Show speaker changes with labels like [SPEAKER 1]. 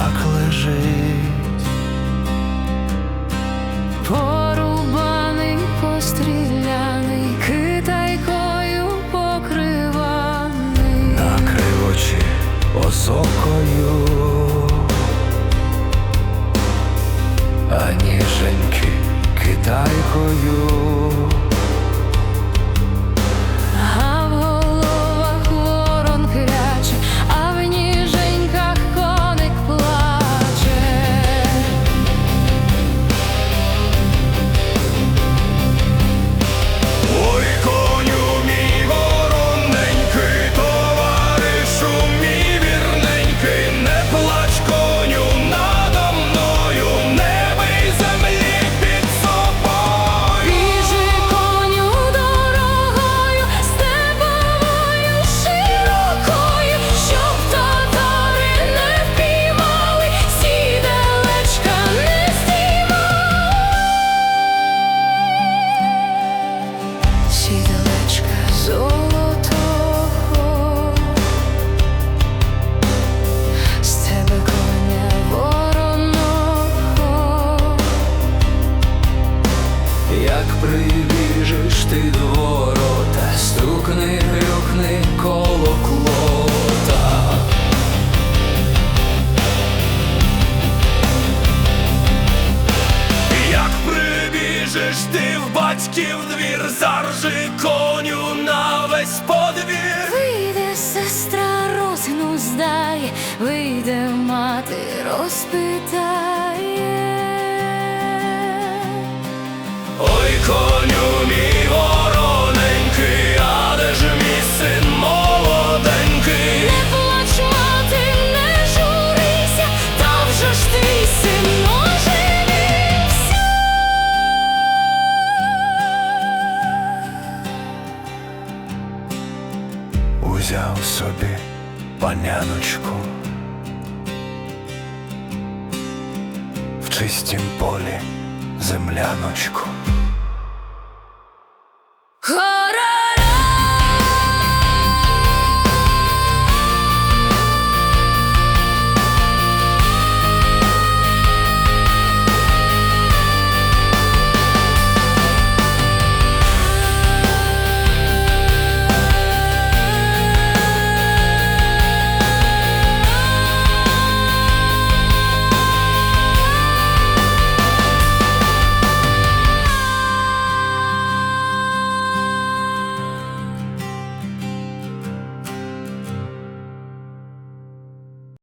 [SPEAKER 1] Козак лежить,
[SPEAKER 2] Порубаний, постріляний, китайкою покриваний.
[SPEAKER 1] накривочі осокою, а ніженьки китайкою. Як прибіжиш ти до ворота, стукни, грюхни коло клота. Як прибіжиш ти в батьків двір, заржи коню на весь подвір.
[SPEAKER 2] Вийде сестра розину здає, вийде мати розпитає.
[SPEAKER 1] Коню мій вороненький, а де ж мій син молоденький?
[SPEAKER 2] Не плач, мати, не журися, та вже ж твій син оженився.
[SPEAKER 1] Узяв собі паняночку в чистім полі земляночку.